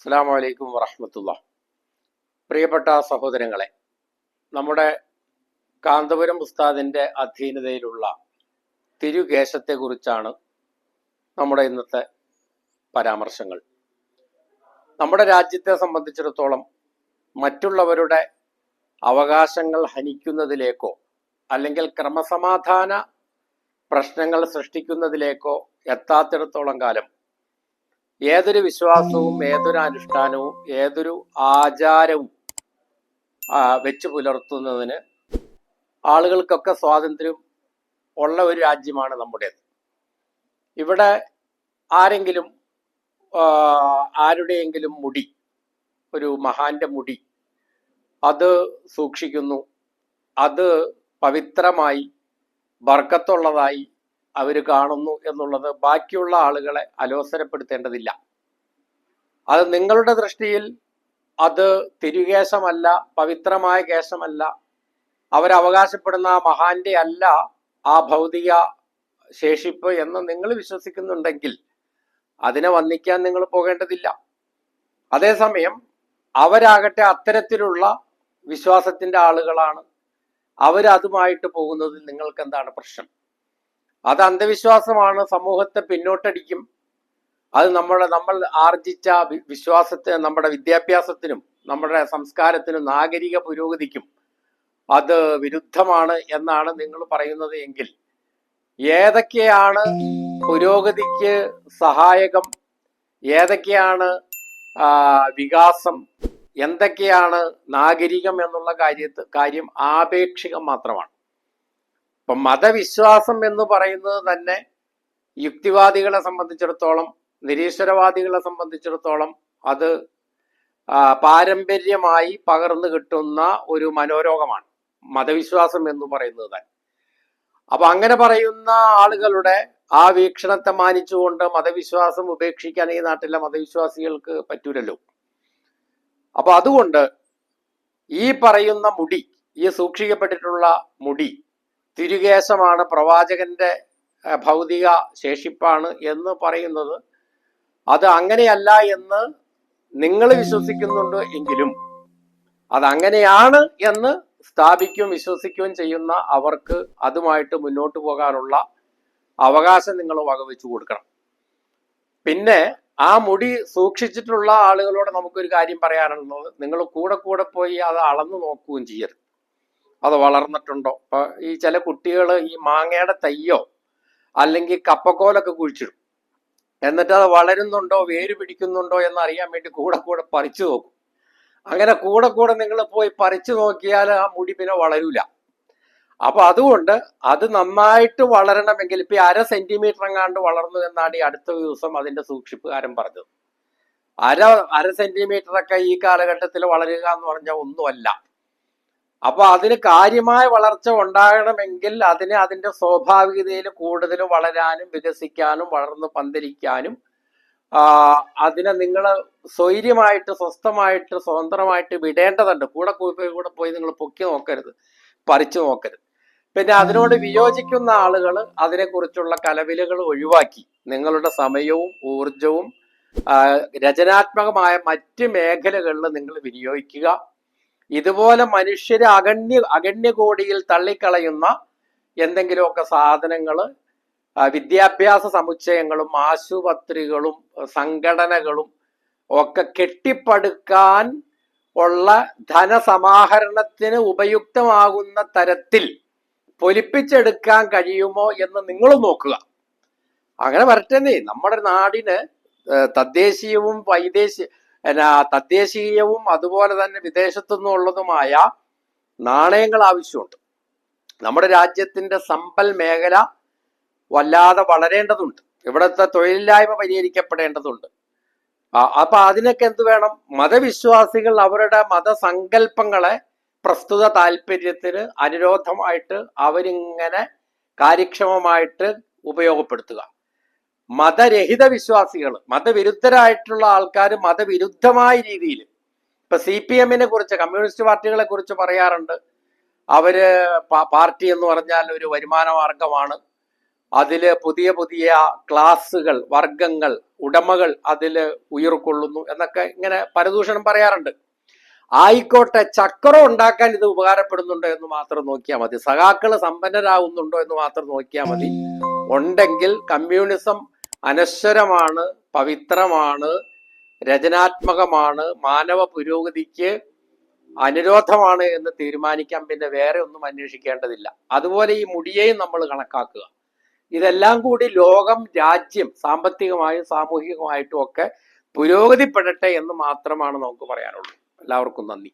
അസ്സാം വലൈക്കും വറഹമത്തുള്ള. പ്രിയപ്പെട്ട സഹോദരങ്ങളെ നമ്മുടെ കാന്തപുരം ഉസ്താദിന്റെ അധീനതയിലുള്ള തിരുകേശത്തെക്കുറിച്ചാണ് നമ്മുടെ ഇന്നത്തെ പരാമർശങ്ങൾ. നമ്മുടെ രാജ്യത്തെ സംബന്ധിച്ചിടത്തോളം മറ്റുള്ളവരുടെ അവകാശങ്ങൾ ഹനിക്കുന്നതിലേക്കോ അല്ലെങ്കിൽ ക്രമസമാധാന പ്രശ്നങ്ങൾ സൃഷ്ടിക്കുന്നതിലേക്കോ എത്താത്തിടത്തോളം കാലം ഏതൊരു വിശ്വാസവും ഏതൊരു അനുഷ്ഠാനവും ഏതൊരു ആചാരവും വെച്ച് പുലർത്തുന്നതിന് ആളുകൾക്കൊക്കെ സ്വാതന്ത്ര്യം ഉള്ള ഒരു രാജ്യമാണ് നമ്മുടേത്. ഇവിടെ ആരെങ്കിലും ആരുടെയെങ്കിലും മുടി ഒരു മഹാന്റെ മുടി അത് സൂക്ഷിക്കുന്നു അത് പവിത്രമായി ബർക്കത്തുള്ളതായി അവർ കാണുന്നു എന്നുള്ളത് ബാക്കിയുള്ള ആളുകളെ അലോസരപ്പെടുത്തേണ്ടതില്ല. അത് നിങ്ങളുടെ ദൃഷ്ടിയിൽ അത് തിരുകേശമല്ല പവിത്രമായ കേശമല്ല. അവരവകാശപ്പെടുന്ന ആ മഹാന്റെ അല്ല ആ ഭൗതിക ശേഷിപ്പ് എന്ന് നിങ്ങൾ വിശ്വസിക്കുന്നുണ്ടെങ്കിൽ അതിനെ വന്നിക്കാൻ നിങ്ങൾ പോകേണ്ടതില്ല. അതേസമയം അവരാകട്ടെ അത്തരത്തിലുള്ള വിശ്വാസത്തിന്റെ ആളുകളാണ്. അവരതുമായിട്ട് പോകുന്നതിൽ നിങ്ങൾക്ക് എന്താണ് പ്രശ്നം? അത് അന്ധവിശ്വാസമാണ്. സമൂഹത്തെ പിന്നോട്ടടിക്കും. അത് നമ്മുടെ നമ്മൾ ആർജിച്ച വിശ്വാസത്തിന് നമ്മുടെ വിദ്യാഭ്യാസത്തിനും നമ്മുടെ സംസ്കാരത്തിനും നാഗരിക പുരോഗതിക്കും അത് വിരുദ്ധമാണ് എന്നാണ് നിങ്ങൾ പറയുന്നത് എങ്കിൽ ഏതൊക്കെയാണ് പുരോഗതിക്ക് സഹായകം? ഏതൊക്കെയാണ് വികാസം? എന്തൊക്കെയാണ് നാഗരികം എന്നുള്ള കാര്യത്ത് കാര്യം ആപേക്ഷികം മാത്രമാണ്. ഇപ്പം മതവിശ്വാസം എന്ന് പറയുന്നത് തന്നെ യുക്തിവാദികളെ സംബന്ധിച്ചിടത്തോളം നിരീശ്വരവാദികളെ സംബന്ധിച്ചിടത്തോളം അത് പാരമ്പര്യമായി പകർന്നു കിട്ടുന്ന ഒരു മനോരോഗമാണ്. മതവിശ്വാസം എന്ന് പറയുന്നത് തന്നെ. അപ്പൊ അങ്ങനെ പറയുന്ന ആളുകളുടെ ആ വീക്ഷണത്തെ മാനിച്ചുകൊണ്ട് മതവിശ്വാസം ഉപേക്ഷിക്കാൻ ഈ നാട്ടിലെ മതവിശ്വാസികൾക്ക് പറ്റൂലല്ലോ. അപ്പൊ അതുകൊണ്ട് ഈ പറയുന്ന മുടി ഈ സൂക്ഷിക്കപ്പെട്ടിട്ടുള്ള മുടി തിരുകേശമാണ് പ്രവാചകന്റെ ഭൗതിക ശേഷിപ്പാണ് എന്ന് പറയുന്നത്. അത് അങ്ങനെയല്ല എന്ന് നിങ്ങൾ വിശ്വസിക്കുന്നുണ്ട് എങ്കിലും അതങ്ങനെയാണ് എന്ന് സ്ഥാപിക്കുകയും വിശ്വസിക്കുകയും ചെയ്യുന്ന അവർക്ക് അതുമായിട്ട് മുന്നോട്ട് പോകാനുള്ള അവകാശം നിങ്ങൾ വകവെച്ചു കൊടുക്കണം. പിന്നെ ആ മുടി സൂക്ഷിച്ചിട്ടുള്ള ആളുകളോട് നമുക്കൊരു കാര്യം പറയാനുള്ളത്. നിങ്ങൾ കൂടെ കൂടെ പോയി അത് അളന്നു നോക്കുകയും ചെയ്യരുത്. അത് വളർന്നിട്ടുണ്ടോ? ഇപ്പൊ ഈ ചില കുട്ടികൾ ഈ മാങ്ങയുടെ തയ്യോ അല്ലെങ്കിൽ കപ്പക്കോലൊക്കെ കുഴിച്ചിടും. എന്നിട്ട് അത് വളരുന്നുണ്ടോ വേര് പിടിക്കുന്നുണ്ടോ എന്ന് അറിയാൻ വേണ്ടി കൂടെ കൂടെ പറിച്ചു നോക്കും. അങ്ങനെ കൂടെ കൂടെ നിങ്ങൾ പോയി പറിച്ചു നോക്കിയാൽ ആ മുടി പിന്നെ വളരൂല. അപ്പൊ അതുകൊണ്ട് അത് നന്നായിട്ട് വളരണമെങ്കിൽ ഇപ്പൊ അര സെന്റിമീറ്റർ എങ്ങാണ്ട് വളർന്നു എന്നാണ് ഈ അടുത്ത ദിവസം അതിന്റെ സൂക്ഷിപ്പുകാരൻ പറഞ്ഞത്. അര അര സെന്റിമീറ്റർ ഒക്കെ ഈ കാലഘട്ടത്തിൽ വളരുക എന്ന് പറഞ്ഞാൽ ഒന്നുമല്ല. അപ്പൊ അതിന് കാര്യമായ വളർച്ച ഉണ്ടാകണമെങ്കിൽ അതിന് അതിന്റെ സ്വാഭാവികതയിൽ കൂടുതൽ വളരാനും വികസിക്കാനും വളർന്ന് പന്തലിക്കാനും അതിനെ നിങ്ങൾ സ്വൈര്യമായിട്ട് സ്വസ്ഥമായിട്ട് സ്വതന്ത്രമായിട്ട് വിടേണ്ടതുണ്ട്. കൂടെ കൂടെ പോയി നിങ്ങൾ പൊക്കി നോക്കരുത്. പറിച്ചു നോക്കരുത്. പിന്നെ അതിനോട് വിയോജിക്കുന്ന ആളുകൾ അതിനെക്കുറിച്ചുള്ള കലവിലുകൾ ഒഴിവാക്കി. നിങ്ങളുടെ സമയവും ഊർജവും രചനാത്മകമായ മറ്റ് മേഖലകളിൽ നിങ്ങൾ വിനിയോഗിക്കുക. ഇതുപോലെ മനുഷ്യരെ അഗണ്യ അഗണ്യകോടിയിൽ തള്ളിക്കളയുന്ന എന്തെങ്കിലുമൊക്കെ സാധനങ്ങൾ വിദ്യാഭ്യാസ സമുച്ചയങ്ങളും ആശുപത്രികളും സംഘടനകളും ഒക്കെ കെട്ടിപ്പടുക്കാൻ ഉള്ള ധനസമാഹരണത്തിന് ഉപയുക്തമാകുന്ന തരത്തിൽ പൊലിപ്പിച്ചെടുക്കാൻ കഴിയുമോ എന്ന് നിങ്ങളും നോക്കുക. അങ്ങനെ വരട്ടെന്നേ. നമ്മുടെ നാടിന് തദ്ദേശീയവും വൈദേശിക തദ്ദേശീയവും അതുപോലെ തന്നെ വിദേശത്തു നിന്നുള്ളതുമായ നാണയങ്ങൾ ആവശ്യമുണ്ട്. നമ്മുടെ രാജ്യത്തിന്റെ സമ്പൽ മേഖല വല്ലാതെ വളരേണ്ടതുണ്ട്. ഇവിടുത്തെ തൊഴിലില്ലായ്മ പരിഹരിക്കപ്പെടേണ്ടതുണ്ട്. അപ്പൊ അതിനൊക്കെ എന്ത് വേണം? മതവിശ്വാസികൾ അവരുടെ മതസങ്കല്പങ്ങളെ പ്രസ്തുത താല്പര്യത്തിന് അനുരോധമായിട്ട് അവരിങ്ങനെ കാര്യക്ഷമമായിട്ട് ഉപയോഗപ്പെടുത്തുക. മതരഹിത വിശ്വാസികൾ മതവിരുദ്ധരായിട്ടുള്ള ആൾക്കാർ മതവിരുദ്ധമായ രീതിയിൽ ഇപ്പൊ സി പി എമ്മിനെ കുറിച്ച് കമ്മ്യൂണിസ്റ്റ് പാർട്ടികളെ കുറിച്ച് പറയാറുണ്ട്. അവർ പാർട്ടി എന്ന് പറഞ്ഞാൽ ഒരു വരുമാന മാർഗമാണ്. അതിൽ പുതിയ പുതിയ ക്ലാസ്സുകൾ വർഗങ്ങൾ ഉടമകൾ അതിൽ ഉയർക്കൊള്ളുന്നു എന്നൊക്കെ ഇങ്ങനെ പരദൂഷണം പറയാറുണ്ട്. ആയിക്കോട്ടെ ചക്രം ഉണ്ടാക്കാൻ ഇത് ഉപകാരപ്പെടുന്നുണ്ടോ എന്ന് മാത്രം നോക്കിയാൽ മതി. സഖാക്കൾ സമ്പന്നരാകുന്നുണ്ടോ എന്ന് മാത്രം നോക്കിയാൽ മതി. ഉണ്ടെങ്കിൽ കമ്മ്യൂണിസം അനശ്വരമാണ് പവിത്രമാണ് രചനാത്മകമാണ് മാനവ പുരോഗതിക്ക് അനുരോധമാണ് എന്ന് തീരുമാനിക്കാൻ പിന്നെ വേറെ ഒന്നും അന്വേഷിക്കേണ്ടതില്ല. അതുപോലെ ഈ മുടിയെയും നമ്മൾ കണക്കാക്കുക. ഇതെല്ലാം കൂടി ലോകം രാജ്യം സാമ്പത്തികമായും സാമൂഹികമായിട്ടും ഒക്കെ പുരോഗതിപ്പെടട്ടെ എന്ന് മാത്രമാണ് നമുക്ക് പറയാനുള്ളൂ. എല്ലാവർക്കും നന്ദി.